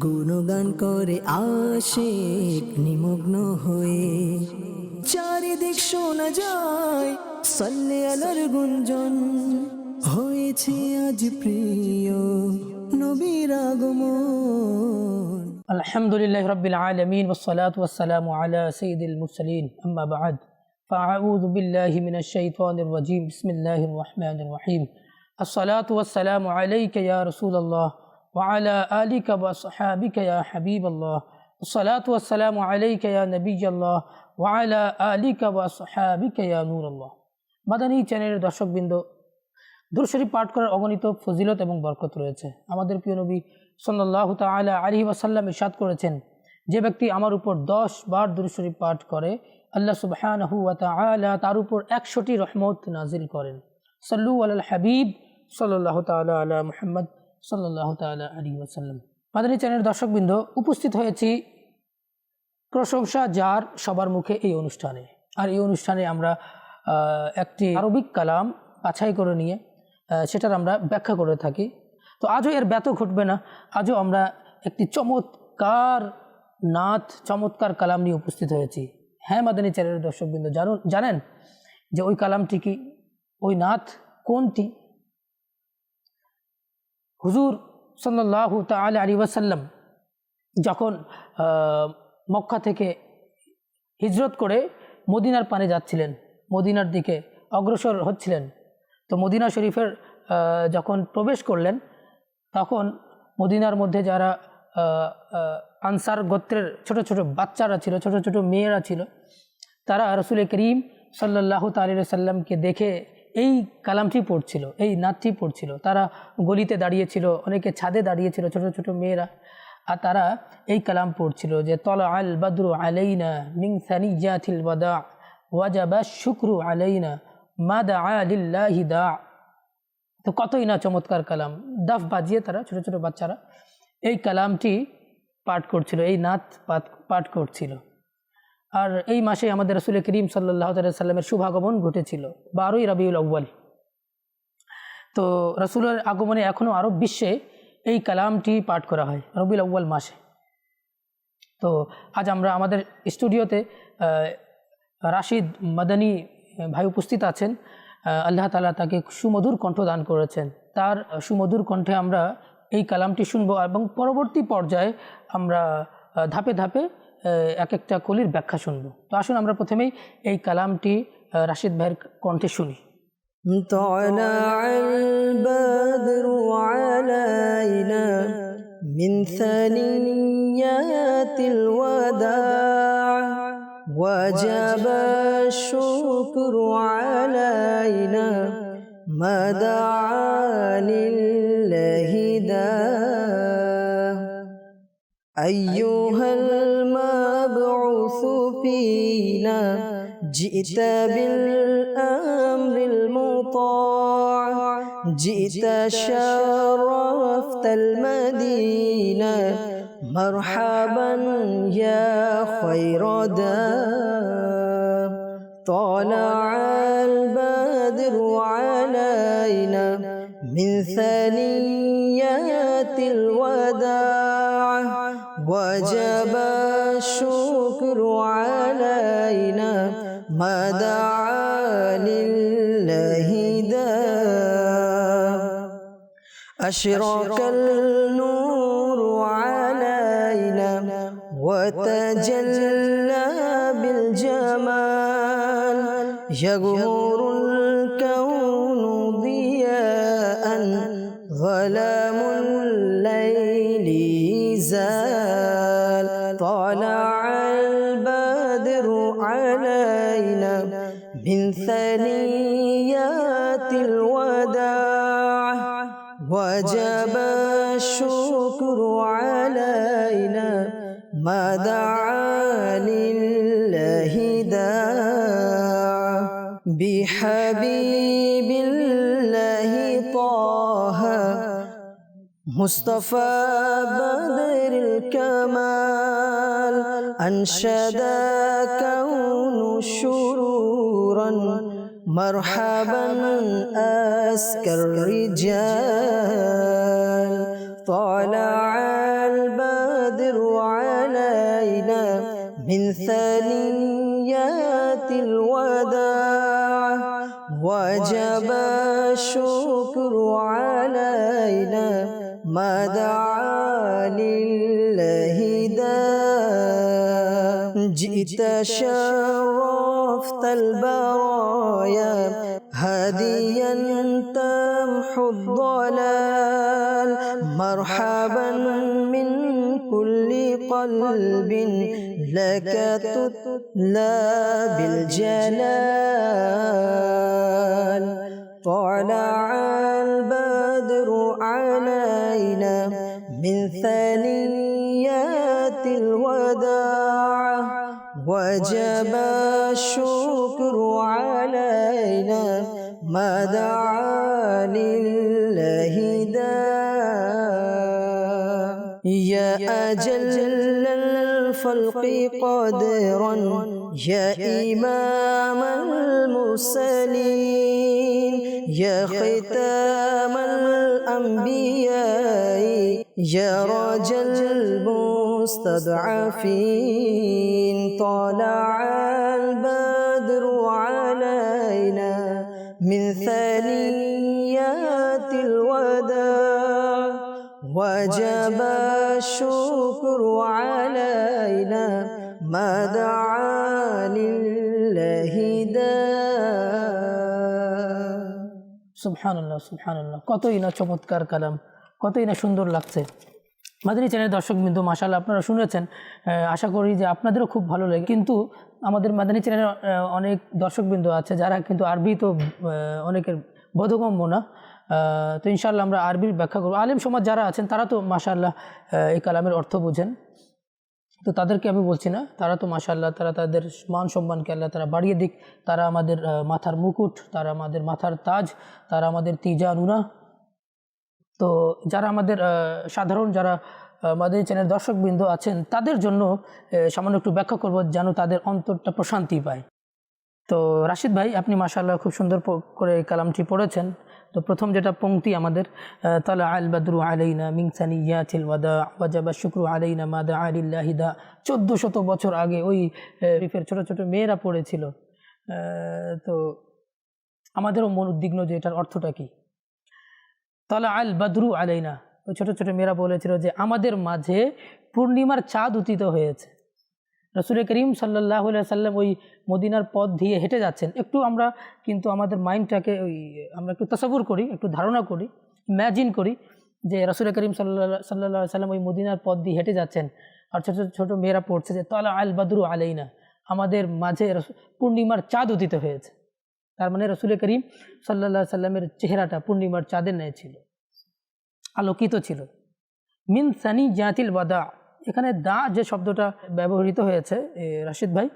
গুণগান করে আশিক নিমগ্ন হয়ে চারিদিক শোনা যায় সল্লে আলার গুঞ্জন হয়েছে আজ প্রিয় নবীর আগমন الحمد لله رب العالمين والصلاة والسلام على سيد المرسلين أما بعد فأعوذ بالله من الشيطان الرجيم بسم الله الرحمن الرحيم الصلاة والسلام عليك يا رسول الله وعلى آلك وصحابك يا حبيب الله الصلاة والسلام عليك يا نبي الله وعلى آلك وصحابك يا نور الله মাদানী চ্যানেলের দর্শকবৃন্দ দুরশরীফ পাঠ করার অগণিত ফজিলত এবং বরকত রয়েছে আমাদের প্রিয় নবী সাল্লাহ তালা আলী ওয়াসাল্লাম ইসাদ করেছেন যে ব্যক্তি আমার উপর দশ বার দুরশরীফ পাঠ করে আল্লাহ সুবহানাহু ওয়া তাআলা তার উপর একশোটি রহমত নাজিল করেন সাল্লু আল হাবিব সাল্লাহ তালা আলা মুহাম্মদ সাল্লাহ তালা আলী মাদানী চ্যানেলের দর্শকবৃন্দ, উপস্থিত হয়েছি প্রশংসা যার সবার মুখে এই অনুষ্ঠানে। আর এই অনুষ্ঠানে আমরা একটি আরবিক কালাম বাছাই করে নিয়ে সেটার আমরা ব্যাখ্যা করে থাকি। তো আজও এর ব্যত ঘটবে না, আজও আমরা একটি চমৎকার নাথ চমৎকার কালাম নিয়ে উপস্থিত হয়েছি। হ্যাঁ মাদানী চ্যানেলের দর্শকবৃন্দ, জানুন, জানেন যে ওই কালামটি কি? ওই নাথ কোনটি? হুজুর সাল্লাহ তাল আলী ওয়াসাল্লাম যখন মক্কা থেকে হিজরত করে মদিনার পানে যাচ্ছিলেন, মদিনার দিকে অগ্রসর হচ্ছিলেন, তো মদিনা শরীফের যখন প্রবেশ করলেন, তখন মদিনার মধ্যে যারা আনসার গোত্রের ছোট ছোট বাচ্চারা ছিল, ছোট ছোট মেয়েরা ছিল, তারা রসুল করিম সাল্লাহ তালি সাল্লামকে দেখে এই কালামটি পড়ছিল, এই নাচটি পড়ছিল। তারা গলিতে দাঁড়িয়েছিল, অনেকে ছাদে দাঁড়িয়েছিল, ছোট ছোট মেয়েরা। আর তারা এই কালাম পড়ছিল যে তলা আল বদরু আলাইনা মিং সানিজাতিল বাদা ওয়াজাবা শুক্রু আলাইনা মাদা আলিল্লাহি দা। তো কতই না চমৎকার কালাম। দাফ বাজিয়ে তারা, ছোট ছোট বাচ্চারা, এই কালামটি পাঠ করছিল, এই নাচ পাঠ করছিল। আর এই মাসে আমাদের রসুল করিম সাল্লাহ সাল্লামের শুভাগমন ঘটেছিল, বারোই রবিউল আউ্বাল তো রসুলের আগমনে এখনও আরব বিশ্বে এই কালামটি পাঠ করা হয়, রবিউল আউ্বাল মাসে। তো আজ আমরা আমাদের স্টুডিওতে রাশিদ মাদানী ভাই উপস্থিত আছেন আল্লাহ তালা তাকে সুমধুর কণ্ঠ দান করেছেন। তার সুমধুর কণ্ঠে আমরা এই কালামটি শুনব এবং পরবর্তী পর্যায়ে আমরা ধাপে ধাপে এক একটা কলির ব্যাখ্যা শুনব তো আসুন আমরা প্রথমেই এই কালামটি আহ, রাশিদ ভাইয়ের কণ্ঠে শুনি طلع البدر علينا من ثنيات الوداع وجب الشكر علينا ما دعا لله داع أيها المبعوث فينا جئت بالأمر المطاع جئت شرفت المدينة. مرحبا يا خير دار طلع البدر علينا من ثنيات الوداع. وجب ما دعا لله أشرق النور علينا وتجلى بالجمال. يغمر من ثنيات الوداع. وجب الشكر علينا ما دعا لله داع. بحبيب الله طه مصطفى بدر الكمال أنشد كون شرورا مرحبا أسكى الرجال. طلع البدر من ثنيات الوداع. وجب الشكر علينا ما دعا لله داع. جئت شرفت البرايا هاديا تمحو الضلال. مرحبا من كل قلب لك تتلى بالجلال. طلع البدر علينا من ثنيات الوداع. وجب الشكر علينا ما دعا لله داع يا أجل الخلق قدرا يا إمام المرسلين. يا ختام الأنبياء. يا رجل المستضعفين طلع البدر علينا من ثنيات الوداع وجب الشكر علينا ما دعا لله داع সুবহানাল্লাহ সুবহানাল্লাহ কতই না চমৎকার কালাম কতই না সুন্দর লাগছে মাদানী চ্যানেল দর্শক বিন্দু মাসাল্লাহ আপনারা শুনেছেন আশা করি যে আপনাদেরও খুব ভালো লাগে। কিন্তু আমাদের মাদানী চ্যানেলের অনেক দর্শকবৃন্দ আছে যারা কিন্তু আরবি তো অনেকের বোধগম্য না। তো ইনশাল্লাহ আমরা আরবির ব্যাখ্যা করব। আলেম সমাজ যারা আছেন, তারা তো মাশাল্লাহ এই কালামের অর্থ বুঝেন। তো তাদেরকে আমি বলছি না, তারা তো মাশাল্লাহ তারা তাদের মান সম্মানকে আল্লাহ তারা বাড়িয়ে দিক। তারা আমাদের মাথার মুকুট, তারা আমাদের মাথার তাজ, তারা আমাদের তিজা নুনা তো যারা আমাদের সাধারণ যারা আমাদের চ্যানেল দর্শকবৃন্দ আছেন, তাদের জন্য সামান্য একটু ব্যাখ্যা করব যেন তাদের অন্তরটা প্রশান্তি পায়। তো রাশিদ ভাই, আপনি মাশাল্লাহ খুব সুন্দর করে কালামটি পড়েছেন। তো প্রথম যেটা পংক্তি আমাদের তালা আল বাদরু আলাইনা মিংসানি ইয়াছিল ওয়াদা, ওয়াজাবা শুক্রু আলাইনা মাদা আলিল্লাহিদা চোদ্দ শত বছর আগে ওই রিফের ছোট ছোট মেয়েরা পড়েছিল। তো আমাদেরও মন উদ্বিগ্ন যে এটার অর্থটা কি? তালা আল বাদরু আলাইনা। ওই ছোটো ছোটো মেয়েরা বলেছিল যে, আমাদের মাঝে পূর্ণিমার চাঁদ উদিত হয়েছে। রসুল করিম সাল্লাহ সাল্লাম ওই মদিনার পথ দিয়ে হেঁটে যাচ্ছেন। একটু আমরা কিন্তু আমাদের মাইন্ডটাকে ওই, আমরা একটু তসাবুর করি, একটু ধারণা করি ইম্যাজিন করি যে, রসুল করিম সাল্লা সাল্লাহ সাল্লাম ওই মদিনার পথ দিয়ে হেঁটে যাচ্ছেন। আর ছোটো ছোটো মেয়েরা পড়ছে যে তালা আল বাদরু আলাইনা। আমাদের মাঝে পূর্ণিমার চাঁদ উদিত হয়েছে। তার মানে রসুল করিম সাল্লাহ সাল্লামের চেহারাটা পূর্ণিমার চাঁদের ন্যায় ছিল, আলোকিত ছিল। মিন সানি জাতিল বাদা এখানে দা যে শব্দটা ব্যবহৃত হয়েছে রাশিদ ভাই,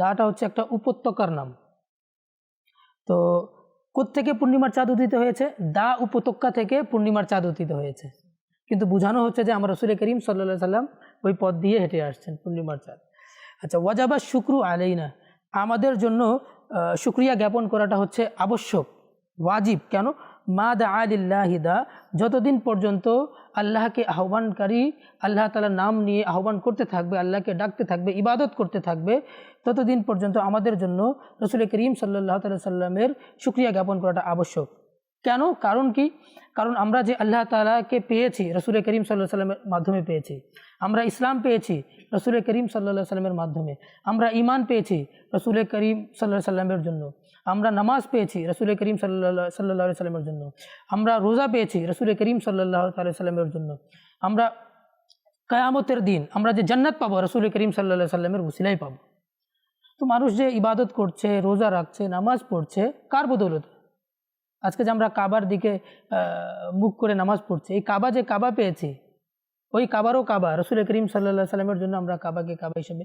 দাটা হচ্ছে একটা উপত্যকার নাম। তো কোত্থেকে পূর্ণিমার চাঁদ উদিত হয়েছে? দা উপত্যকা থেকে পূর্ণিমার চাঁদ উদিত হয়েছে। কিন্তু বোঝানো হচ্ছে যে আমরা রসুল করিম সাল্লা সাল্লাম ওই পথ দিয়ে হেঁটে আসছেন পূর্ণিমার চাঁদ। আচ্ছা ওয়াজাবা শুক্রু আলাইনা, আমাদের জন্য শুক্রিয়া জ্ঞাপন করাটা হচ্ছে আবশ্যক, ওয়াজিব। কেন? মা দা আলিল্লাহিদা যতদিন পর্যন্ত আল্লাহকে আহ্বানকারী, আল্লাহ তালার নাম নিয়ে আহ্বান করতে থাকবে, আল্লাহকে ডাকতে থাকবে, ইবাদত করতে থাকবে, ততদিন পর্যন্ত আমাদের জন্য রসুল করিম সাল্লাহ তাল্লামের সুক্রিয়া জ্ঞাপন করাটা আবশ্যক। কেন? কারণ কি? কারণ আমরা যে আল্লাহ তালাকে পেয়েছি, রসুল করিম সাল্লাহ সাল্লামের মাধ্যমে পেয়েছি, আমরা ইসলাম পেয়েছি রসুল করিম সাল্লাহ সাল্লামের মাধ্যমে, আমরা ইমান পেয়েছি রসুল করিম সাল্লাহ সাল্লামের জন্য, আমরা নামাজ পেয়েছি রসুল করিম সাল্লাহ সাল্লাহ সাল্লামের জন্য, আমরা রোজা পেয়েছি রসুল করিম সাল্লাহ তাল্লাহ সাল্লামের জন্য, আমরা কায়ামতের দিন, আমরা যে জান্নাত পাবো রসুল করিম সাল্লাহ সাল্লামের উসিলাই পাবো। তো মানুষ যে ইবাদত করছে, রোজা রাখছে, নামাজ পড়ছে, কার বদৌলতে? আজকে যে আমরা কাবার দিকে মুখ করে নামাজ পড়ছি, এই কাবা যে কাবা পেয়েছি, ওই কাবারও কাবা, রসুল করিম সাল্লাহ সাল্লামের জন্য আমরা কাবাকে কাবা হিসেবে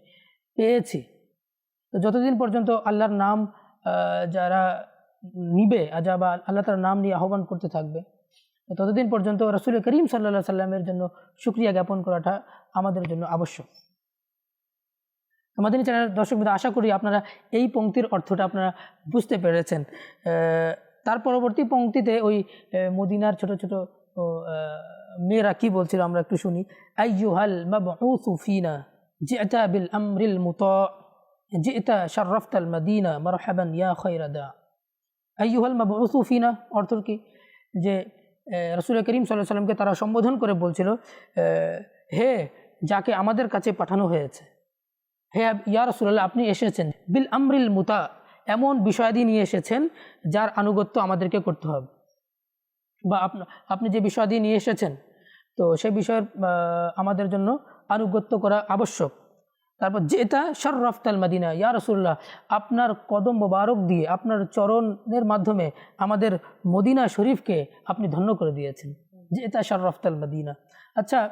পেয়েছি। তো যতদিন পর্যন্ত আল্লাহর নাম যারা নিবে, আজা বা আল্লাহ তার নাম নিয়ে আহ্বান করতে থাকবে ততদিন পর্যন্ত রসুল করিম সাল্লাহ সাল্লামের জন্য সুক্রিয়া জ্ঞাপন করাটা আমাদের জন্য আবশ্যক। আমাদের চ্যানেল দর্শক আশা করি আপনারা এই পঙ্ক্তির অর্থটা আপনারা বুঝতে পেরেছেন। তার পরবর্তী পংক্তিতে ওই মদিনার ছোট ছোট মেয়েরা কি বলছিল আমরা একটু শুনি? আইয়ুহাল মাবউসু ফিনা জিতা বিল আমরিল মুত, জিতা শরফতাল মদিনা মরহাবান ইয়া খৈরাদা আইয়ুহাল মাবউসু ফিনা অর্থ কি? যে রসুল করিম সাল্লাহ সাল্লামকে তারা সম্বোধন করে বলছিল হে, যাকে আমাদের কাছে পাঠানো হয়েছে, হে, ইয়া রসুল্লাহ আপনি এসেছেন, বিল আমরিল মুতা এমন বিষয়াদি নিয়ে এসেছেন যার আনুগত্য আমাদেরকে করতে হবে। বা আপনা- যে বিষয়াদি নিয়ে এসেছেন, তো সেই বিষয়ের আমাদের জন্য আনুগত্য করা আবশ্যক। তারপর, যেটা শর রফতাল মাদিনা, ইয়া রসুল্লাহ আপনার কদম মোবারক দিয়ে, আপনার চরণের মাধ্যমে আমাদের মদিনা শরীফকে আপনি ধন্য করে দিয়েছেন। যেটা শর রফতাল মাদিনা। আচ্ছা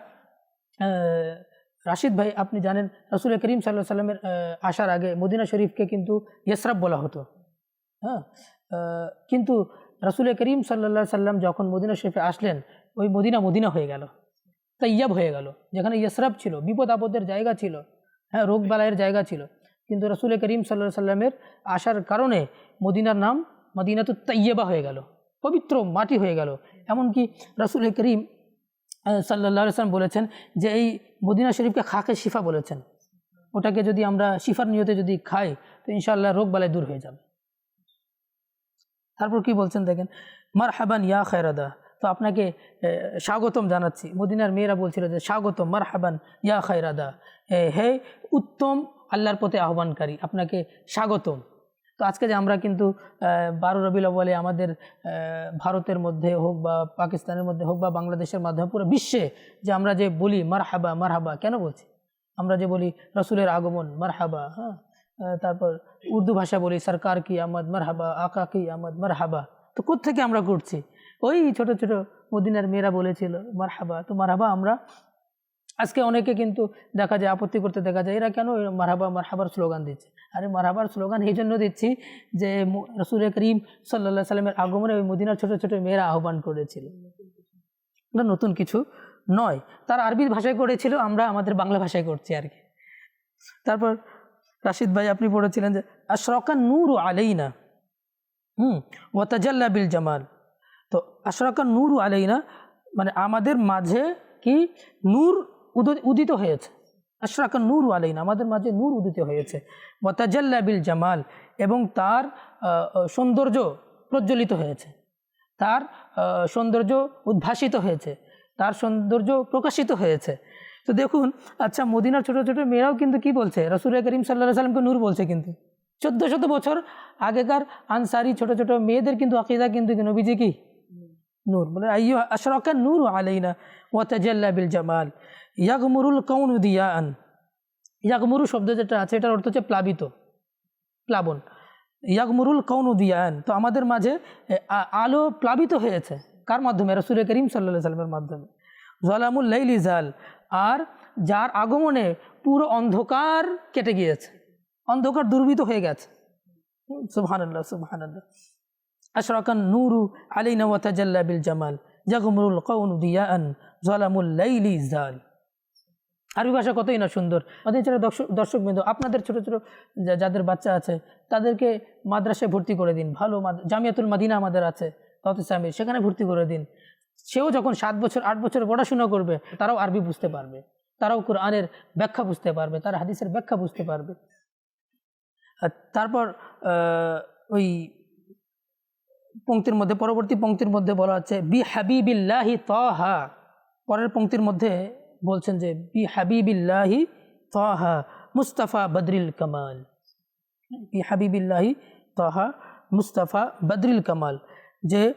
রাশিদ ভাই, আপনি জানেন রসুল করিম সাল্লাহ সাল্লামের আসার আগে মদিনা শরীফকে কিন্তু ইয়সরাব বলা হতো। হ্যাঁ? কিন্তু রসুল করিম সাল্লা সাল্লাম যখন মদিনা শরীফে আসলেন, ওই মদিনা মদিনা হয়ে গেল তৈয়াব হয়ে গেল, যেখানে ইয়সরাব ছিল বিপদ আপদের জায়গা ছিল হ্যাঁ রোগ বালাইয়ের জায়গা ছিল। কিন্তু রসুল করিম সাল্লা সাল্লামের আসার কারণে মদিনার নাম মদিনা তো তৈয়বা হয়ে গেল, পবিত্র মাটি হয়ে গেল। এমনকি রসুল করিম সাল্লাহ সাল্লাম বলেছেন যে এই মদিনা শরীফকে খাকে শিফা বলেছেন। ওটাকে যদি আমরা শিফার নিয়তে যদি খাই, তো ইনশাআল্লাহ রোগ বালাই দূর হয়ে যাবে। তারপর কি বলছেন দেখেন মার হাবান ইয়া খায়রাদা, তো আপনাকে স্বাগতম জানাচ্ছি। মদিনার মেয়েরা বলছিল যে, স্বাগতম মার হাবান ইয়া খায়রাদা। হে উত্তম, আল্লাহর পথে আহ্বানকারী, আপনাকে স্বাগতম। তো আজকে যে আমরা কিন্তু বারো রবিল বলে আমাদের ভারতের মধ্যে হোক বা পাকিস্তানের মধ্যে হোক বা বাংলাদেশের মাধ্যমে পুরো বিশ্বে যে আমরা যে বলি মার হাবা মার হাবা কেন বলছি? আমরা যে বলি রসুলের আগমন মার হাবা হ্যাঁ তারপর উর্দু ভাষা বলি সরকার কি আমদ মার হাবা আকা কি আমদ মার হাবা তো কোত্থেকে আমরা করছি ওই ছোট ছোট মদিনার মেয়েরা বলেছিল মার হাবা তো মার হাবা আমরা আজকে অনেকে কিন্তু দেখা যায় আপত্তি করতে দেখা যায়, এরা কেন মারহাবা, মারহাবার স্লোগান দিচ্ছে? আরে মারহাবার স্লোগান এই জন্য দিচ্ছি যে রসুল করিম সাল্লা সাল্লামের আগমনে ওই মদিনার ছোটো ছোটো মেয়েরা আহ্বান করেছিল। এটা নতুন কিছু নয়। তার আরবি ভাষায় করেছিল, আমরা আমাদের বাংলা ভাষায় করছি আর কি। তারপর রাশিদ ভাই আপনি পড়েছিলেন যে, আশরকা নূর আলাইনা, হুম ওয়াতাজাল্লা বিল জামাল। তো আশরাকা নূর আলাইনা মানে আমাদের মাঝে কি? নূর উদিত হয়েছে। আশরাকা নূর আলাইনা আমাদের মাঝে নূর উদিত হয়েছে। ওয়াতাজাল্লা বিল জামাল এবং তার সৌন্দর্য প্রজ্বলিত হয়েছে। তার সৌন্দর্য উদ্ভাসিত হয়েছে। তার সৌন্দর্য প্রকাশিত হয়েছে। তো দেখুন আচ্ছা মদিনার ছোট ছোট মেয়েরাও কিন্তু কি বলছে? রসুল করিম সাল্লাহ সাল্লামকে নূর বলছে কিন্তু। চোদ্দ শত বছর আগেকার আনসারি ছোট ছোট মেয়েদের কিন্তু আকিদা কিন্তু নবীজি কি? নূর। বলে আইয়ো আশরাকা নূর আলাইনা ওয়াতাজাল্লা বিল জামাল। ইয়াগমুরুল কৌন দিয়ান। ইয়াগমুরু শব্দ যেটা আছে, এটার অর্থ হচ্ছে প্লাবিত, প্লাবন। ইয়াগমুরুল কৌন দিয়ান, তো আমাদের মাঝে আলো প্লাবিত হয়েছে। কার মাধ্যমে? রসুল করিম সাল্লা সাল্লামের মাধ্যমে। জলামুল লাইলি জাল, আর যার আগমনে পুরো অন্ধকার কেটে গিয়েছে। অন্ধকার দুর্বৃত হয়ে গেছে। সুবহানাল্লাহ সুবহানাল্লাহ। আশরাকান নুরু আলাইনা ওয়া তাজাল্লা বিল জামাল। জাগমরুল কৌনু দিয়ান জলামুল লাইলি জাল। আরবি ভাষা কতই না সুন্দর। আমাদের যারা দর্শক দর্শকবৃন্দ, আপনাদের ছোট ছোট যাদের বাচ্চা আছে, তাদেরকে মাদ্রাসায় ভর্তি করে দিন। ভালো জামিয়াতুল মাদিনা আমাদের আছে তত ইসলামের, সেখানে ভর্তি করে দিন। সেও যখন সাত বছর, আট বছর পড়াশোনা করবে, তারাও আরবি বুঝতে পারবে। তারাও কোরআনের ব্যাখ্যা বুঝতে পারবে, তারা হাদিসের ব্যাখ্যা বুঝতে পারবে। তারপর ওই পঙ্ক্তির মধ্যে, পরবর্তী পঙ্ক্তির মধ্যে বলা হচ্ছে বি হাবিবিল্লাহি তহা। পরের পঙ্ক্তির মধ্যে বলছেন যে বি হাবিবিল্লাহি তহা মুস্তাফা বদরিল কামাল। বি হাবিবিল্লাহি তহা মুস্তাফা বদরিল কামাল। যে,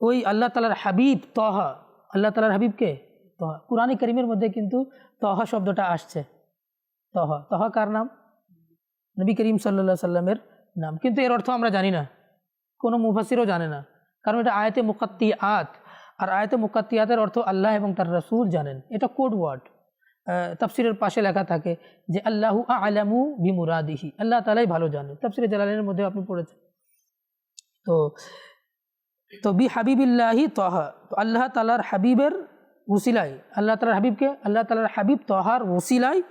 ওই আল্লাহ তালার হাবিব তহা, আল্লাহ তালার হাবিবকে তহা। কুরআন করিমের মধ্যে কিন্তু তহা শব্দটা আসছে। তহা। তহা কার নাম? নবী করিম সাল্লা সাল্লামের নাম। কিন্তু এর অর্থ আমরা জানি না। কোনো মুফাসিরও জানে না। কারণ এটা আয়তে মুকাত্তি আত আর আয়তে মুকাত্তিয়াতের অর্থ আল্লাহ এবং তার রসুল জানেন। এটা কোড ওয়ার্ড। তাফসিরের পাশে লেখা থাকে যে, আল্লাহু আলামু বিমুরাদিহি। আল্লাহ তালাই ভালো জানে তাফসিরে জালালের মধ্যে আপনি পড়েছেন। তো তো বি হাবিবিল্লাহি তহা। তো আল্লাহ তালার হাবিবের ওসিলাই আল্লাহ তালার হাবিবকে? আল্লাহ তালার হাবিব তহার ওসিলাই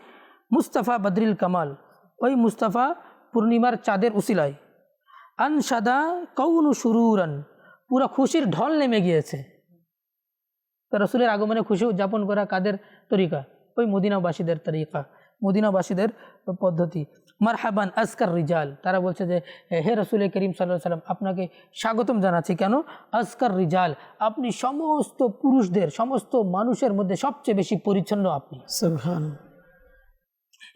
মুস্তাফা বদরিল কামাল। ওই মুস্তাফা পূর্ণিমার চাঁদের উসিলাই আনসাদা কৌনু সুরুরান পুরো খুশির ঢল নেমে গিয়েছে। তো রসুলের আগমনে খুশি উদযাপন করা কাদের তরিকা? ওই মদিনাবাসীদের তরিকা মদিনাবাসীদের পদ্ধতি। মার হাবান আজকার রিজাল তারা বলছে যে হে রসুলের করিম সাল্লাহ সাল্লাম আপনাকে স্বাগতম জানাচ্ছি। কেন? আজকার রিজাল আপনি সমস্ত পুরুষদের সমস্ত মানুষের মধ্যে সবচেয়ে বেশি পরিচ্ছন্ন আপনি।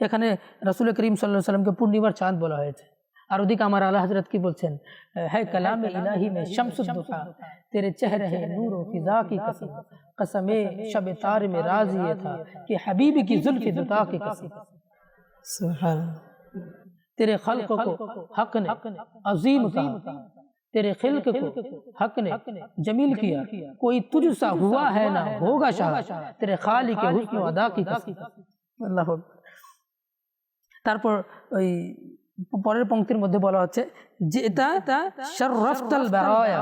এখানে রসুল করিম সাল্লাহ সাল্লামকে পূর্ণিমার চাঁদ বলা হয়েছে। আর ওদিকে আমার আল্লাহ হজরত কি বলছেন? হ্যাঁ কালাম ইলাহি মে শামসুদ্দোহা তেরে চেহরে হে নূর ও ফিজা কি কসম। قسم شب تار میں راز یہ تھا کہ حبیب کی زلف دتا کی قسم۔ سبحان تیرے خلق کو حق نے عظیم کہا تیرے خلق کو حق نے جمیل کیا۔ کوئی تجھ سا ہوا ہے نہ ہوگا شاہ تیرے خالی کے حسن و ادا کی قسم۔ اللہ তারপর ওই পরের پنکتر مدھے بولا হচ্ছে যে এটা شرفت البرایا۔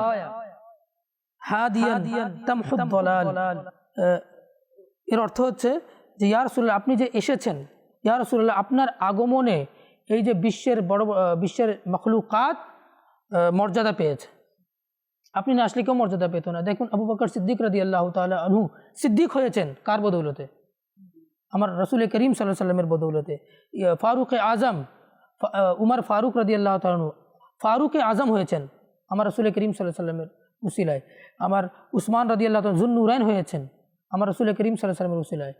এর অর্থ হচ্ছে যে ইয়া রাসূলুল্লাহ আপনি যে এসেছেন ইয়া রাসূলুল্লাহ আপনার আগমনে এই যে বিশ্বের বড় বিশ্বের মখলুকাত মর্যাদা পেয়েছে। আপনি না আসলে কেউ মর্যাদা পেত না। দেখুন আবু বকর সিদ্দিক রাদি আল্লাহ তাআলা আনহু সিদ্দিক হয়েছেন কার বদৌলতে? আমার রসুল করিম সাল্লাহ সাল্লামের বদৌলতে। ফারুক আজম উমর ফারুক রাদি আল্লাহ তালু ফারুক আজম হয়েছেন আমার রসুল করিম সাল্লাহ সাল্লামের উসিলায়। আমার উসমান রাজি আল্লাহ জুন্নুরাইন হয়েছেন। আমার রসুল করিম সাল্লাহ সাল্লামের উসিলায়।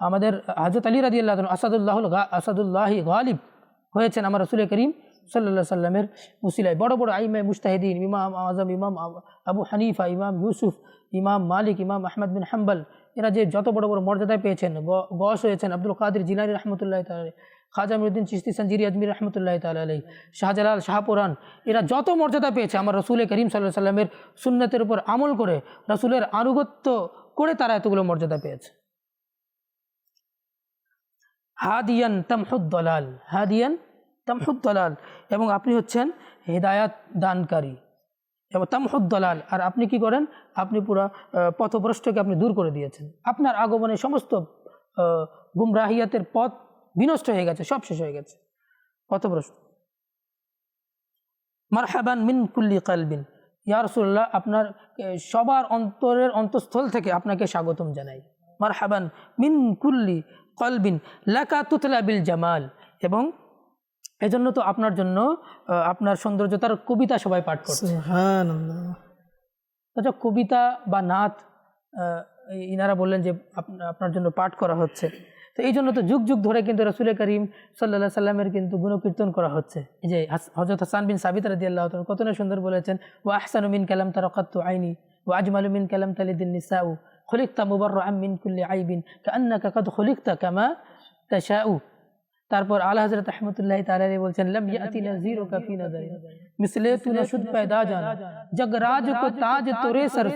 আমাদের হাজরত আলী রাজি আল্লাহ আসাদুল্লাহ আসাদুল্লাহি গালিব হয়েছেন আমার রসুল করিম সাল্লাহ সাল্লামের উসিলায়। বড় বড় আইমে মুস্তাহিদিন ইমাম আজম ইমাম আবু হানিফা, ইমাম ইউসুফ, ইমাম মালিক, ইমাম আহমদ বিন হাম্বল এরা যে যত বড় বড় মর্যাদায় পেয়েছেন গস হয়েছেন আব্দুল কাদির জিলানি রহমতুল্লাহ তালী খাজা মীরুদ্দিন চিস্তি সঞ্জিরি আজমির রহমতুল্লাহ তালী শাহজালাল শাহপুরান, এরা যত মর্যাদা পেয়েছে আমার রসুল করিম সাল্লাহ সাল্লামের সুন্নতের উপর আমল করে, রসুলের আনুগত্য করে তারা এতগুলো মর্যাদা পেয়েছে। হাদিয়ান তামহুদ দলাল, হাদিয়ান তামহুদ দলাল, এবং আপনি হচ্ছেন হেদায়াত দানকারী। এবং তামহুদ দলাল, আর আপনি কি করেন? আপনি পুরো পথভ্রষ্টকে আপনি দূর করে দিয়েছেন। আপনার আগমনে সমস্ত গুমরাহিয়াতের পথ বিনষ্ট হয়ে গেছে, সব শেষ হয়ে গেছে। পথভ্রষ্ট। মারহাবান মিন কুল্লি কালবিন। ইয়া রাসূলুল্লাহ, আপনার সবার অন্তরের অন্তঃস্থল থেকে আপনাকে স্বাগতম জানাই। মারহাবান মিন কুল্লি কলবিন, লাকা তুতলা বিল জামাল। এবং এজন্য তো আপনার জন্য আপনার সৌন্দর্যতার কবিতা সবাই পাঠ করছে। আচ্ছা কবিতা বা নাত ইনারা বললেন যে আপনার জন্য পাঠ করা হচ্ছে। তো এই জন্য তো যুগ যুগ ধরে কিন্তু রসুল করিম সাল্লাহ সাল্লামের কিন্তু গুণকীর্তন করা হচ্ছে। এই যে হজরত হাসান বিন সাবিত রাদি আল্লাহ কত না সুন্দর বলেছেন ও আহসান মিন কালাম তারকাত্তু আইনি ও আজমাল মিন কালাম তালিদিন নিসাউ খলিকতা মুবার মিন কুল্লি আইবিন কান্নাকা কদ খলিকতা কামা তাশাউ। তারপর আল্লাহ হজরত রহমতুল্লাহ তাআলা বলছেন، লম ইয়াতি নাযীরু কা ফি নাযারি। مثلے تو نشد پیدا جانا جگ راج کو تاج تورے سر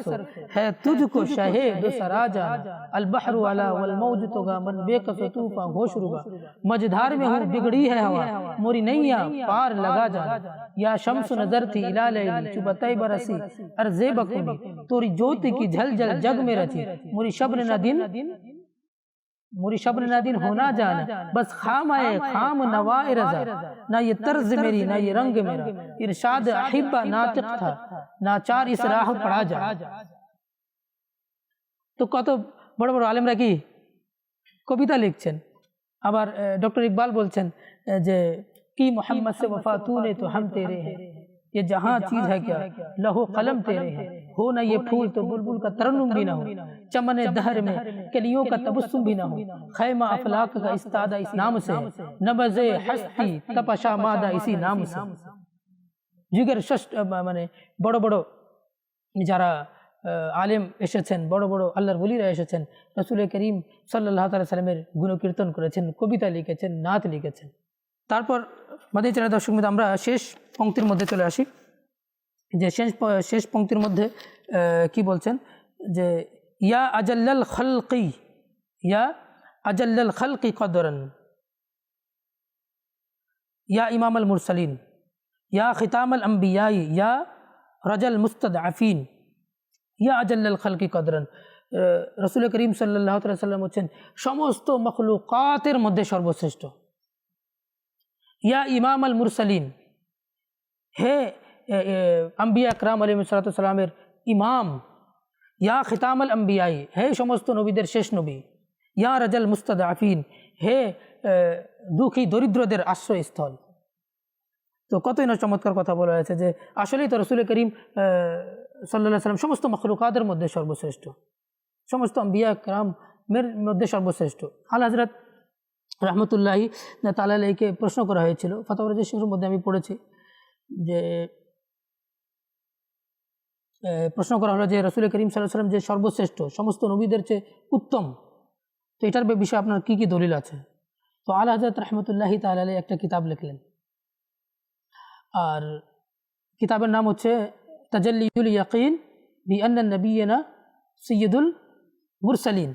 ہے تجھ کو شہے دو سرا جانا البحر والا والموج تو گا من بے کفتو پا گوش روگا مجدھار میں ہوں بگڑی ہے ہوا موری نیا پار لگا جانا یا شمس نظر تھی الہ لیلی چوبتائی برسی ارزے بکنی توری جوتی کی جھل جل جگ میں رچی موری شبر نہ دن موری شب نے نہ دن ہونا جانا بس خام آئے خام نوائے رضا۔ نہ یہ طرز میری نہ یہ رنگ میرا۔ ارشاد احبہ ناطق تھا۔ ناچار اس راہ پڑا جا۔ তো কত বড় বড় আলেমরা কি কবিতা লিখছেন আবার ডক্টর ইকবাল বলছেন যে কি মোহাম্মদ সে وفاتون تو ہم تیرے ہیں۔ یہ جہاں چیز ہے کیا؟ لہو قلم تیرے ہیں۔ हैं हो ना ये फूल तो बुलबुल का तरन्नुम भी ना हो चमन दहर में कलियों का तबस्सुम भी ना हो खैमा अफलाक का इस्तादा इस नाम से नबज हस्ती तपशा मादा इसी नाम से যুগের ষষ্ঠ মানে বড় বড় যারা আহ, আলেম এসেছেন বড় বড় আল্লাহর বলিরা এসেছেন রসুল করিম সাল্লাহ তালা সাল্লামের গুণকীর্তন করেছেন কবিতা লিখেছেন নাত লিখেছেন তারপর মাদি চ্যানেল দর্শক মিত্র, আমরা শেষ পংক্তির মধ্যে চলে আসি যে শেষ শেষ পংক্তির মধ্যে কি বলছেন? যে, ইয়া আজাল্লাল খলকি, ইয়া আজাল্লাল খলকি কদরন, ইয়া ইমাম আল মুরসালিন, ইয়া খিতাম আল আম্বিয়াই, ইয়া রাজাল মুস্তদ আফিন ইয়া আজাল্লাল খালকি কদরন। রসুল করিম সাল্লাহ সাল্লাম হচ্ছেন সমস্ত মখলুকাতের মধ্যে সর্বশ্রেষ্ঠ। ইয়া ইমাম আল মুরসালিন, হে আম্বিয়া আকরাম আলী সালাতামের ইমাম ইয়া খিতাম আল আম্বিয়াই হে সমস্ত নবীদের শেষ নবী ইয়া রাজাল মুস্তাদ আফিন হে দুঃখী দরিদ্রদের আশ্রয়স্থল তো কতই না চমৎকার কথা বলা হয়েছে যে, আসলেই তো রসুল করিম সাল্লাহ সাল্লাম সমস্ত মখলুকাদের মধ্যে সর্বশ্রেষ্ঠ। সমস্ত আম্বিয়া কালামের মধ্যে সর্বশ্রেষ্ঠ। আল হজরত রহমতুল্লাহি তালাকে প্রশ্ন করা হয়েছিল ফতাবর শেখের মধ্যে আমি পড়েছি যে প্রশ্ন করা হলো যে রসুল করিম সাল্লাম যে সর্বশ্রেষ্ঠ, সমস্ত নবীদের চেয়ে উত্তম। তো এটার বিষয়ে আপনার কী কী দলিল আছে? তো আল হজরত রহমতুল্লাহি তালা একটা কিতাব লিখলেন। আর কিতাবের নাম হচ্ছে তাজল্লিউল ইয়াকিন বি আন্না নবীনা সৈয়দুল মুরসালিন।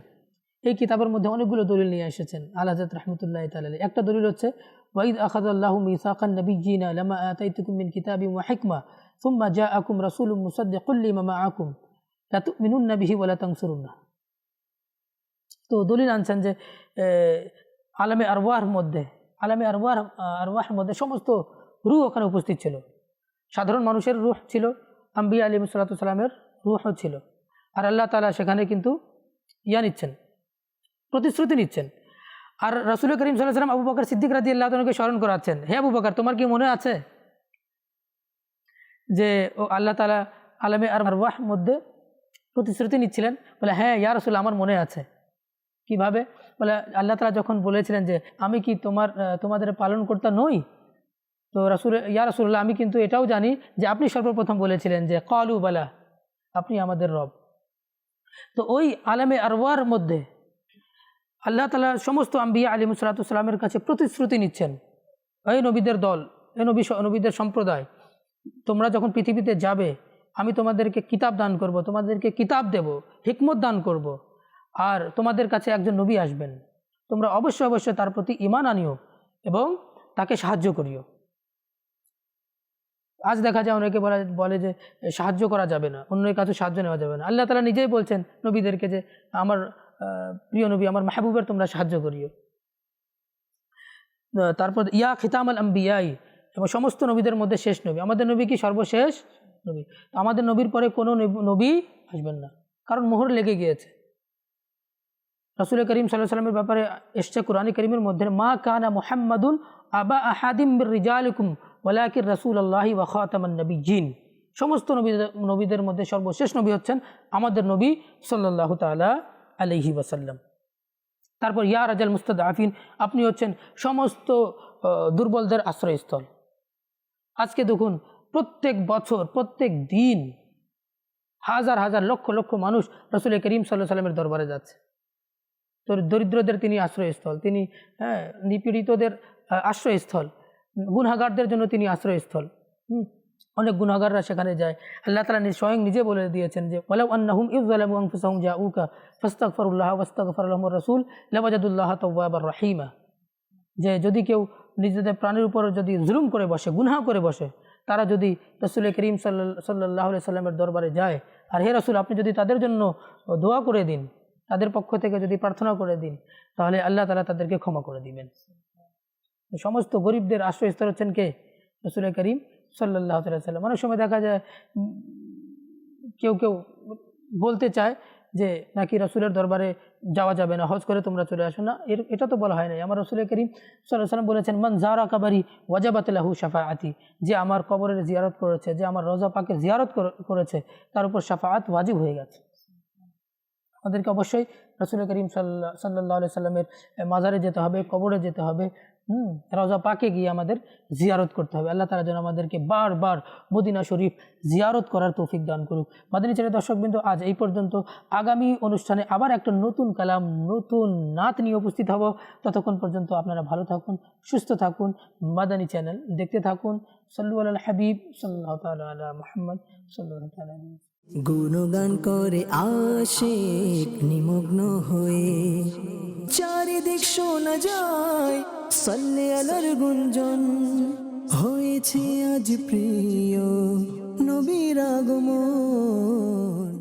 এই কিতাবের মধ্যে অনেকগুলো দলিল নিয়ে এসেছেন আল হজরত রহমতুল্লাহ তালা একটা দলিল হচ্ছে ওয়াইদ আখাদাল্লাহু মিসাকান নবীজিনা লামা আতাইতুকুম মিন কিতাবি ওয়া হিকমা। ثم جاءكم رسول مصدق لما معكم لا تؤمنون به ولا تنصرونه তো দলিল আনছেন যে এ, আলামে আরওয়ার মধ্যে আলামে আরওয়ার আরওয়াহের মধ্যে সমস্ত রুহ ওখানে উপস্থিত ছিল সাধারণ মানুষের রুহ ছিল আম্বিয়া আলী সাল্লামের রুহও ছিল আর আল্লাহ তালা সেখানে কিন্তু ইয়া নিচ্ছেন প্রতিশ্রুতি নিচ্ছেন আর রসুল করিম সাল্লাহ সাল্লাম আবু বকর সিদ্দিক রাজি আল্লাহ তালাকে স্মরণ করাচ্ছেন হে আবু বকর তোমার কি মনে আছে যে, ও আল্লাহ তালা আলমে আর আরওয়াহ মধ্যে প্রতিশ্রুতি নিচ্ছিলেন। বলে হ্যাঁ ইয়া রসুল, আমার মনে আছে। কীভাবে? বলে, আল্লাহ তালা যখন বলেছিলেন যে, আমি কি তোমার তোমাদের পালন কর্তা নই? তো রাসুল, ইয়া রাসুল্লাহ আমি কিন্তু এটাও জানি যে, আপনি সর্বপ্রথম বলেছিলেন যে, কলু বালা, আপনি আমাদের রব। তো ওই আলামে আরওয়ার মধ্যে আল্লাহ তালা সমস্ত আম্বিয়া আলী মুসালাতামের কাছে প্রতিশ্রুতি নিচ্ছেন। এই নবীদের দল, এই নবী, নবীদের সম্প্রদায় তোমরা যখন পৃথিবীতে যাবে, আমি তোমাদেরকে কিতাব দান করব, তোমাদেরকে কিতাব দেব, হিকমত দান করব। আর তোমাদের কাছে একজন নবী আসবেন। তোমরা অবশ্যই অবশ্যই তার প্রতি ইমান আনিও এবং তাকে সাহায্য করিও। আজ দেখা যায় অনেকে বলা বলে যে, সাহায্য করা যাবে না, অন্যের কাছে সাহায্য নেওয়া যাবে না। আল্লাহ তালা নিজেই বলছেন নবীদেরকে যে, আমার প্রিয় নবী, আমার মাহবুবের তোমরা সাহায্য করিও। তারপর, ইয়া খিতাম আল আম্বিয়াই এবং সমস্ত নবীদের মধ্যে শেষ নবী। আমাদের নবী কি সর্বশেষ? নবী। আমাদের নবীর পরে কোনো নবী- নবী আসবেন না। কারণ মোহর লেগে গিয়েছে। রসুল করিম সাল্লাহ সাল্লামের ব্যাপারে এসছে কোরআনী করিমের মধ্যে, মা কানা মোহাম্মদুন আবা আহাদিম রিজালিকুম ওয়ালাকির রসুল আল্লাহি ওয়া খাতামান নবী জিন সমস্ত নবীদের নবীদের মধ্যে সর্বশেষ নবী হচ্ছেন আমাদের নবী সাল্লাল্লাহু তাআলা আলাইহি ওয়াসাল্লাম। তারপর ইয়া রাজাল মুস্তাদ আফিন আপনি হচ্ছেন সমস্ত দুর্বলদের আশ্রয়স্থল। আজকে দেখুন, প্রত্যেক বছর, প্রত্যেক দিন হাজার হাজার, লক্ষ লক্ষ মানুষ রসুল করিম সাল্লাহ সাল্লামের দরবারে যাচ্ছে। তো দরিদ্রদের তিনি আশ্রয়স্থল, তিনি হ্যাঁ নিপীড়িতদের আশ্রয়স্থল গুনাগারদের জন্য তিনি আশ্রয়স্থল। অনেক গুনাগাররা সেখানে যায়। আল্লাহ তালা স্বয়ং নিজে বলে দিয়েছেন যে, ওয়ালাউ আন্নাহুম ইউজালামু ওয়াস্তাগফার রাসূল লাওয়াজাদুল্লাহ তাওয়াবার রহিমা। যে যদি কেউ নিজেদের প্রাণের উপর যদি জুলুম করে বসে, গুনাহ করে বসে, তারা যদি রসুল করিম সাল্লা সাল্লাহ সাল্লামের দরবারে যায়, আর হে রসুল, আপনি যদি তাদের জন্য দোয়া করে দিন, তাদের পক্ষ থেকে যদি প্রার্থনা করে দিন, তাহলে আল্লাহ তালা তাদেরকে ক্ষমা করে দিবেন। সমস্ত গরিবদের আশ্রয়স্থল হচ্ছেন কে? রসুল করিম সাল্লাহ সাল্লাম। অনেক সময় দেখা যায় কেউ কেউ বলতে চায় যে, নাকি রসুলের দরবারে যাওয়া যাবে না, হজ করে তোমরা চলে আসো না। এর, এটা তো বলা হয় নাই। আমার রসুল করিম সাল্লাম বলেছেন, মান জারা কাবারি ওয়াজাবাতলাহু সাফাআতি যে আমার কবরের জিয়ারত করেছে, যে আমার রজা পাকে জিয়ারত করে- করেছে, তার উপর সাফাআত ওয়াজিব হয়ে গেছে। আমাদেরকে অবশ্যই রসুল করিম সাল্লাহ সাল্লাহ সাল্লামের মাজারে যেতে হবে, কবরে যেতে হবে। হুম, রোজা পাকে গিয়ে আমাদের জিয়ারত করতে হবে। আল্লাহ তালা যেন আমাদেরকে বারবার মদিনা শরীফ জিয়ারত করার তৌফিক দান করুক। মাদিনী ছেলে দর্শকবৃন্দ, আজ এই পর্যন্ত। আগামী অনুষ্ঠানে আবার একটা নতুন কালাম, নতুন নাত নিয়ে উপস্থিত হব। ততক্ষণ পর্যন্ত আপনারা ভালো থাকুন, সুস্থ থাকুন। মাদানী চ্যানেল দেখতে থাকুন। সাল্লু আল হাবিব সাল্লাহ তালা মোহাম্মদ সাল্লাহ তালা। গুণগান করে আসে নিমগ্ন হয়ে চারিদিক শোনা যায়, সল্লে আলার গুঞ্জন। হয়েছে আজ প্রিয় নবীর আগমন।